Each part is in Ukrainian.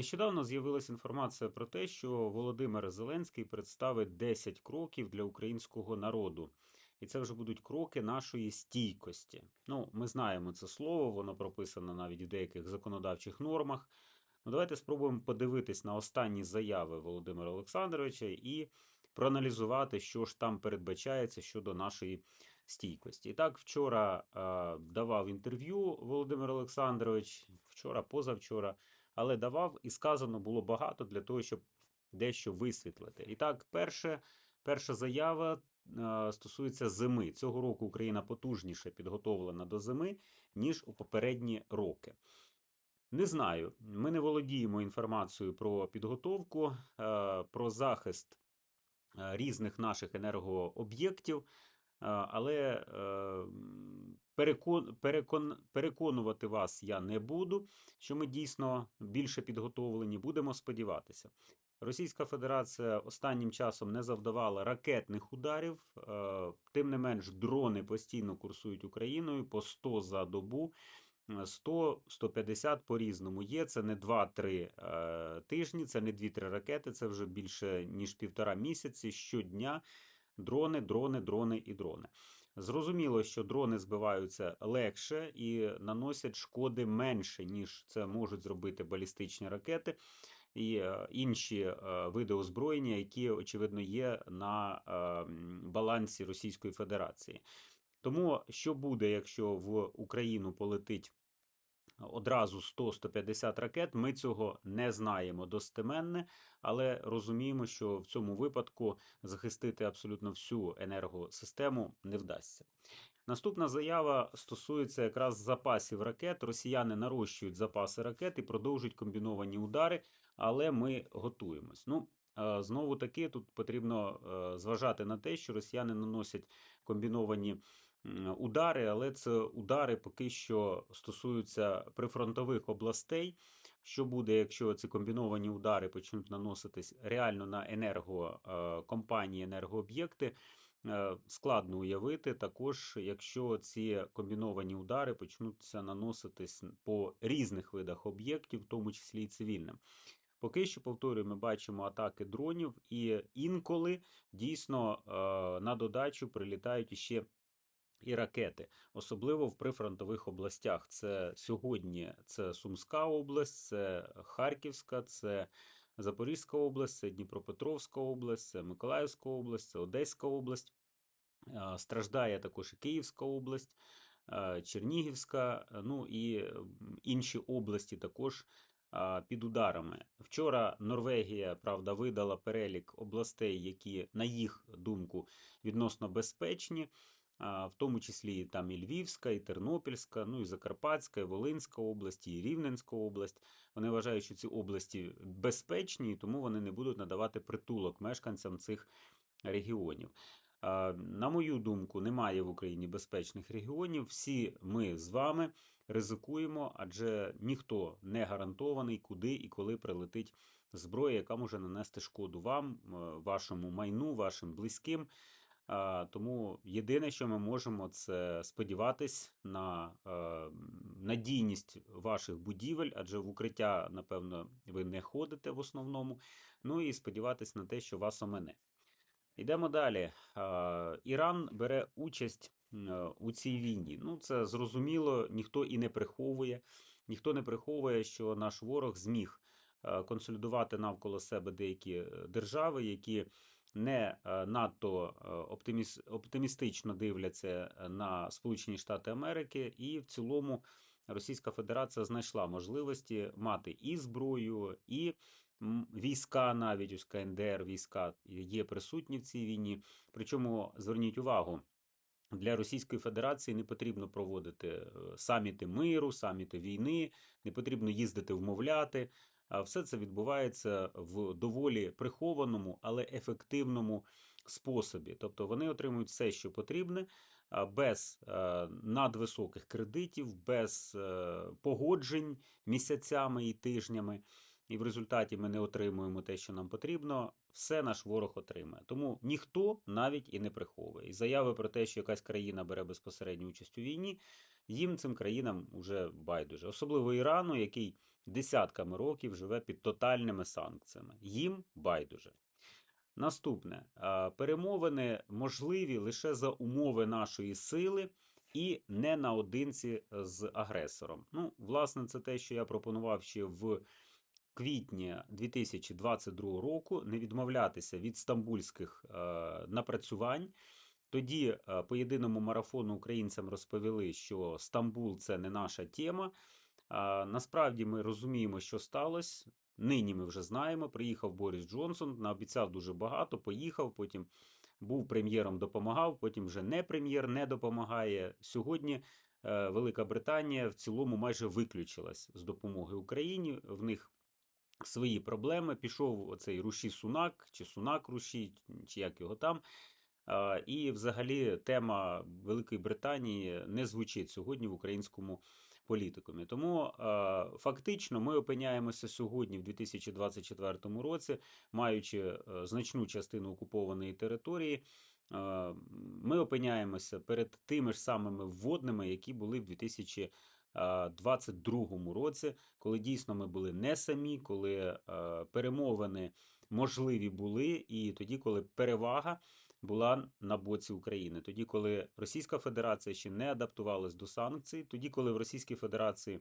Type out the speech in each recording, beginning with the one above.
Нещодавно з'явилася інформація про те, що Володимир Зеленський представить 10 кроків для українського народу. І це вже будуть кроки нашої стійкості. Ну, ми знаємо це слово, воно прописано навіть в деяких законодавчих нормах. Ну, давайте спробуємо подивитись на останні заяви Володимира Олександровича і проаналізувати, що ж там передбачається щодо нашої стійкості. І так, вчора е, давав інтерв'ю Володимир Олександрович, вчора, позавчора, але давав і сказано було багато для того, щоб дещо висвітлити. І так, перше, перша заява е, стосується зими. Цього року Україна потужніше підготовлена до зими, ніж у попередні роки. Не знаю, ми не володіємо інформацією про підготовку, е, про захист е, різних наших енергооб'єктів, але е, перекон, перекон, переконувати вас я не буду, що ми дійсно більше підготовлені. Будемо сподіватися. Російська Федерація останнім часом не завдавала ракетних ударів, е, тим не менш, дрони постійно курсують Україною по 100 за добу. 100-150 по-різному є. Це не 2-3 е, тижні, це не 2-3 ракети, це вже більше ніж півтора місяці. Щодня дрони, дрони, дрони і дрони. Зрозуміло, що дрони збиваються легше і наносять шкоди менше, ніж це можуть зробити балістичні ракети і е, інші е, види озброєння, які очевидно є на е, балансі Російської Федерації. Тому що буде, якщо в Україну полетить одразу 100-150 ракет, ми цього не знаємо достеменне, але розуміємо, що в цьому випадку захистити абсолютно всю енергосистему не вдасться. Наступна заява стосується якраз запасів ракет. Росіяни нарощують запаси ракет і продовжують комбіновані удари, але ми готуємось. Ну, знову таки, тут потрібно зважати на те, що росіяни наносять комбіновані удари, але це удари поки що стосуються прифронтових областей. Що буде, якщо ці комбіновані удари почнуть наноситись реально на енергокомпанії, енергооб'єкти? Е, складно уявити також, якщо ці комбіновані удари почнуться наноситись по різних видах об'єктів, в тому числі і цивільним. Поки що, повторюю, ми бачимо атаки дронів, і інколи дійсно е, на додачу прилітають іще і ракети, особливо в прифронтових областях. Це сьогодні це Сумська область, це Харківська, це Запорізька область, це Дніпропетровська область, це Миколаївська область, це Одеська область. Страждає також і Київська область, Чернігівська, ну і інші області також під ударами. Вчора Норвегія правда видала перелік областей, які, на їх думку, відносно безпечні в тому числі там і Львівська, і Тернопільська, ну і Закарпатська, і Волинська область, і Рівненська область. Вони вважають, що ці області безпечні, і тому вони не будуть надавати притулок мешканцям цих регіонів. На мою думку, немає в Україні безпечних регіонів. Всі ми з вами ризикуємо, адже ніхто не гарантований, куди і коли прилетить зброя, яка може нанести шкоду вам, вашому майну, вашим близьким. Тому єдине, що ми можемо, це сподіватись на е, надійність ваших будівель, адже в укриття, напевно, ви не ходите в основному. Ну і сподіватись на те, що вас омине. Йдемо далі. Іран бере участь у цій війні. Ну, це зрозуміло, ніхто і не приховує. Ніхто не приховує, що наш ворог зміг е, консолідувати навколо себе деякі е, держави, які не е, надто е, оптимістично дивляться е, на Сполучені Штати Америки, і в цілому Російська Федерація знайшла можливості мати і зброю, і війська, навіть ось КНДР війська є присутні в цій війні. Причому зверніть увагу. Для Російської Федерації не потрібно проводити саміти миру, саміти війни, не потрібно їздити вмовляти. Все це відбувається в доволі прихованому, але ефективному способі. Тобто вони отримують все, що потрібне, без е, надвисоких кредитів, без е, погоджень місяцями і тижнями. І в результаті ми не отримуємо те, що нам потрібно, все наш ворог отримає. Тому ніхто навіть і не приховує. І заяви про те, що якась країна бере безпосередню участь у війні, їм цим країнам уже байдуже, особливо Ірану, який десятками років живе під тотальними санкціями. Їм байдуже. Наступне перемовини можливі лише за умови нашої сили і не наодинці з агресором. Ну, власне, це те, що я пропонував ще в квітні 2022 року, не відмовлятися від стамбульських е, напрацювань. Тоді е, по єдиному марафону українцям розповіли, що Стамбул це не наша тема. Насправді ми розуміємо, що сталося. Нині ми вже знаємо. Приїхав Борис Джонсон, наобіцяв дуже багато, поїхав, потім був прем'єром, допомагав, потім вже не прем'єр, не допомагає. Сьогодні е, Велика Британія в цілому майже виключилась з допомоги Україні. В них свої проблеми. Пішов оцей Руші Сунак, чи Сунак Руші, чи як його там. І взагалі тема Великої Британії не звучить сьогодні в українському політикумі. Тому фактично ми опиняємося сьогодні, в 2024 році, маючи значну частину окупованої території. Ми опиняємося перед тими ж самими вводними, які були в 2022 році, коли дійсно ми були не самі, коли перемовини можливі були, і тоді, коли перевага була на боці України. Тоді, коли Російська Федерація ще не адаптувалась до санкцій, тоді, коли в Російській Федерації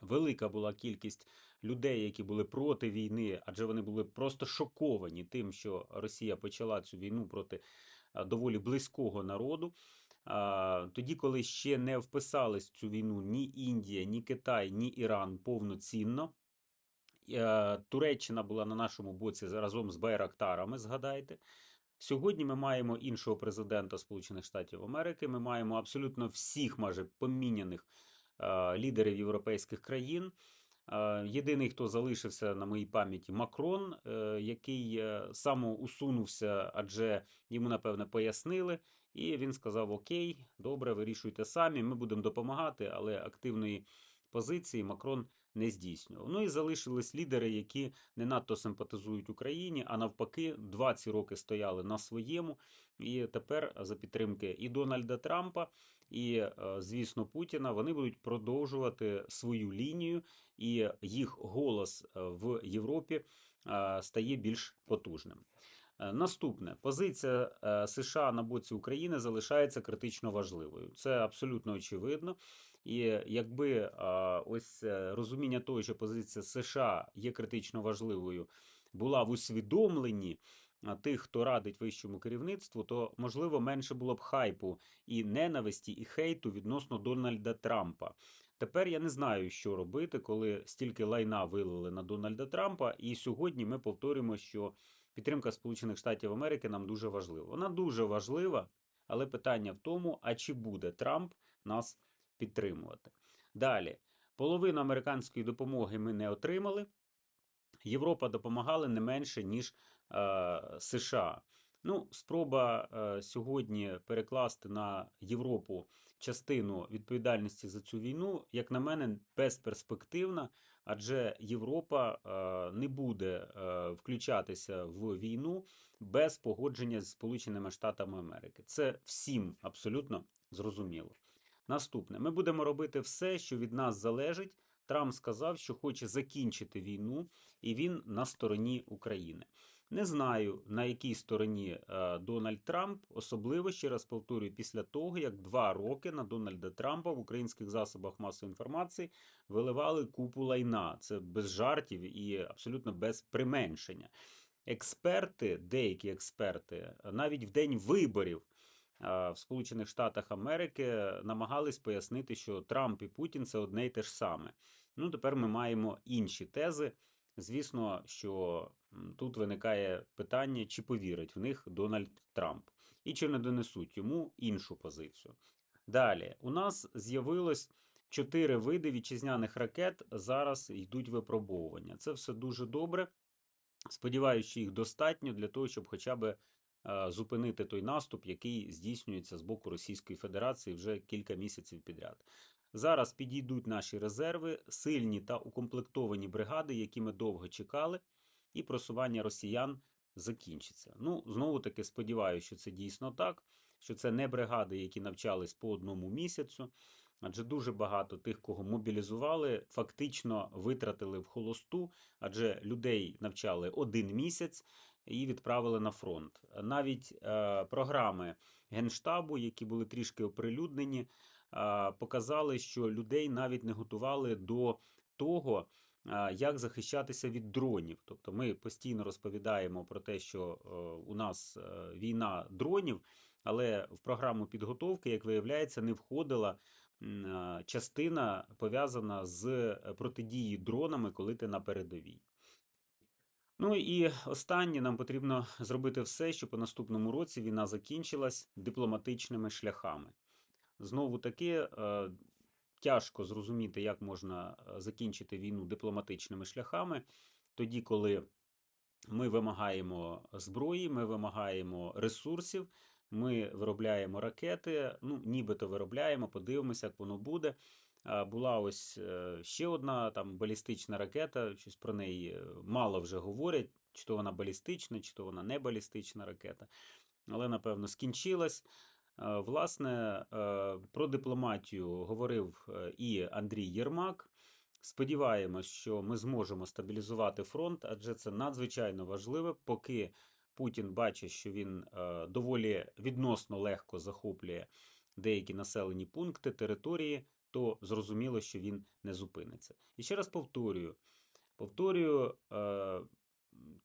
велика була кількість людей, які були проти війни, адже вони були просто шоковані тим, що Росія почала цю війну проти доволі близького народу. Тоді, коли ще не вписались в цю війну ні Індія, ні Китай, ні Іран повноцінно. Е, Туреччина була на нашому боці разом з Байрактарами, згадайте. Сьогодні ми маємо іншого президента Сполучених Штатів Америки. Ми маємо абсолютно всіх майже поміняних е, лідерів європейських країн. Е, єдиний, хто залишився на моїй пам'яті, Макрон, е, який самоусунувся, адже йому, напевне, пояснили. І він сказав: Окей, добре, вирішуйте самі, ми будемо допомагати, але активної позиції Макрон не здійснював. Ну і залишились лідери, які не надто симпатизують Україні, а навпаки, 20 роки стояли на своєму. І тепер за підтримки і Дональда Трампа, і, е, звісно, Путіна вони будуть продовжувати свою лінію, і їх голос е, в Європі е, стає більш потужним. Наступне позиція США на боці України залишається критично важливою. Це абсолютно очевидно. І якби ось е, розуміння того, що позиція США є критично важливою, була в усвідомленні тих, хто радить вищому керівництву, то можливо менше було б хайпу і ненависті, і хейту відносно Дональда Трампа. Тепер я не знаю, що робити, коли стільки лайна вилили на Дональда Трампа, і сьогодні ми повторюємо, що підтримка Сполучених Штатів Америки нам дуже важлива. Вона дуже важлива, але питання в тому, а чи буде Трамп нас підтримувати. Далі, половину американської допомоги ми не отримали. Європа допомагала не менше, ніж е, США. Ну, спроба е, сьогодні перекласти на Європу частину відповідальності за цю війну, як на мене, безперспективна, адже Європа е, не буде е, включатися в війну без погодження з Сполученими Штатами Америки. Це всім абсолютно зрозуміло. Наступне, ми будемо робити все, що від нас залежить. Трамп сказав, що хоче закінчити війну, і він на стороні України. Не знаю, на якій стороні е, Дональд Трамп, особливо ще раз повторюю, після того, як два роки на Дональда Трампа в українських засобах масової інформації виливали купу лайна. Це без жартів і абсолютно без применшення. Експерти, деякі експерти, навіть в день виборів в Сполучених Штатах Америки намагались пояснити, що Трамп і Путін це одне й те ж саме. Ну, тепер ми маємо інші тези. Звісно, що тут виникає питання, чи повірить в них Дональд Трамп, і чи не донесуть йому іншу позицію. Далі, у нас з'явилось чотири види вітчизняних ракет. Зараз йдуть випробовування. Це все дуже добре. Сподіваюся, що їх достатньо для того, щоб хоча б е, зупинити той наступ, який здійснюється з боку Російської Федерації вже кілька місяців підряд. Зараз підійдуть наші резерви, сильні та укомплектовані бригади, які ми довго чекали, і просування росіян закінчиться. Ну, знову таки сподіваюся, що це дійсно так, що це не бригади, які навчались по одному місяцю. Адже дуже багато тих, кого мобілізували, фактично витратили в холосту, адже людей навчали один місяць і відправили на фронт. Навіть е, програми Генштабу, які були трішки оприлюднені, е, показали, що людей навіть не готували до того, е, як захищатися від дронів. Тобто ми постійно розповідаємо про те, що е, у нас е, війна дронів, але в програму підготовки, як виявляється, не входила частина пов'язана з протидією дронами, коли ти на передовій. Ну і останнє нам потрібно зробити все, щоб у наступному році війна закінчилась дипломатичними шляхами. Знову таки, е, тяжко зрозуміти, як можна е, закінчити війну дипломатичними шляхами, тоді, коли ми вимагаємо зброї, ми вимагаємо ресурсів, ми виробляємо ракети. Ну, нібито виробляємо, подивимося, як воно буде. А, Була ось е, ще одна там балістична ракета. Щось про неї е, мало вже говорять, чи то вона балістична, чи то вона не балістична ракета. Але, напевно, скінчилась. Е, Власне, е, про дипломатію говорив е, і Андрій Єрмак. Сподіваємось, що ми зможемо стабілізувати фронт, адже це надзвичайно важливо, поки Путін бачить, що він е, доволі відносно легко захоплює деякі населені пункти, території, то зрозуміло, що він не зупиниться. І ще раз повторюю: повторюю е,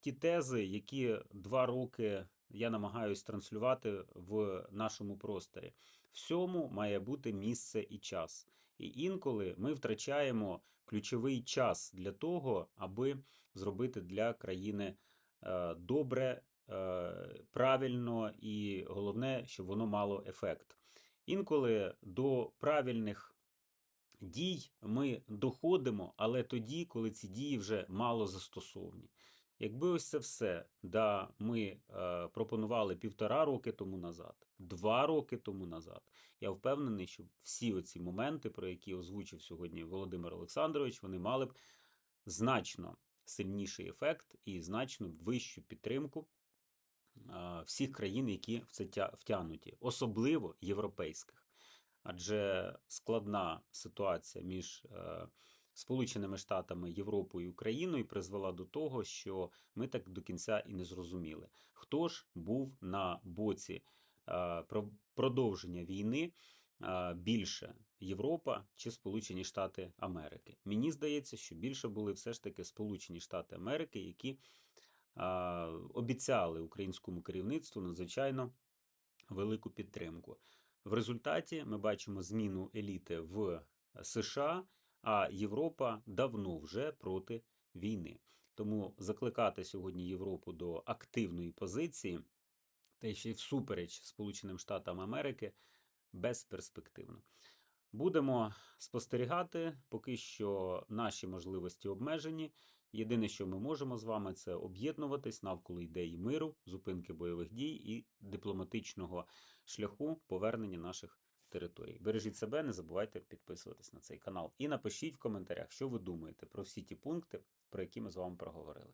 ті тези, які два роки я намагаюсь транслювати в нашому просторі. Всьому має бути місце і час. І інколи ми втрачаємо ключовий час для того, аби зробити для країни е, добре, е, правильно і головне, щоб воно мало ефект. Інколи до правильних дій ми доходимо, але тоді, коли ці дії вже мало застосовні. Якби ось це все да, ми е, пропонували півтора роки тому назад, два роки тому назад, я впевнений, що всі оці моменти, про які озвучив сьогодні Володимир Олександрович, вони мали б значно сильніший ефект і значно вищу підтримку е, всіх країн, які в це тя- втягнуті, особливо європейських. Адже складна ситуація між е, Сполученими Штатами, Європою і Україною призвела до того, що ми так до кінця і не зрозуміли, хто ж був на боці е, продовження війни е, більше Європа чи Сполучені Штати Америки. Мені здається, що більше були все ж таки Сполучені Штати Америки, які обіцяли українському керівництву надзвичайно велику підтримку. В результаті ми бачимо зміну еліти в США, а Європа давно вже проти війни. Тому закликати сьогодні Європу до активної позиції, та ще й всупереч Сполученим Штатам Америки, безперспективно. Будемо спостерігати, поки що наші можливості обмежені. Єдине, що ми можемо з вами, це об'єднуватись навколо ідеї миру, зупинки бойових дій і дипломатичного шляху повернення наших територій. Бережіть себе, не забувайте підписуватись на цей канал. І напишіть в коментарях, що ви думаєте про всі ті пункти, про які ми з вами проговорили.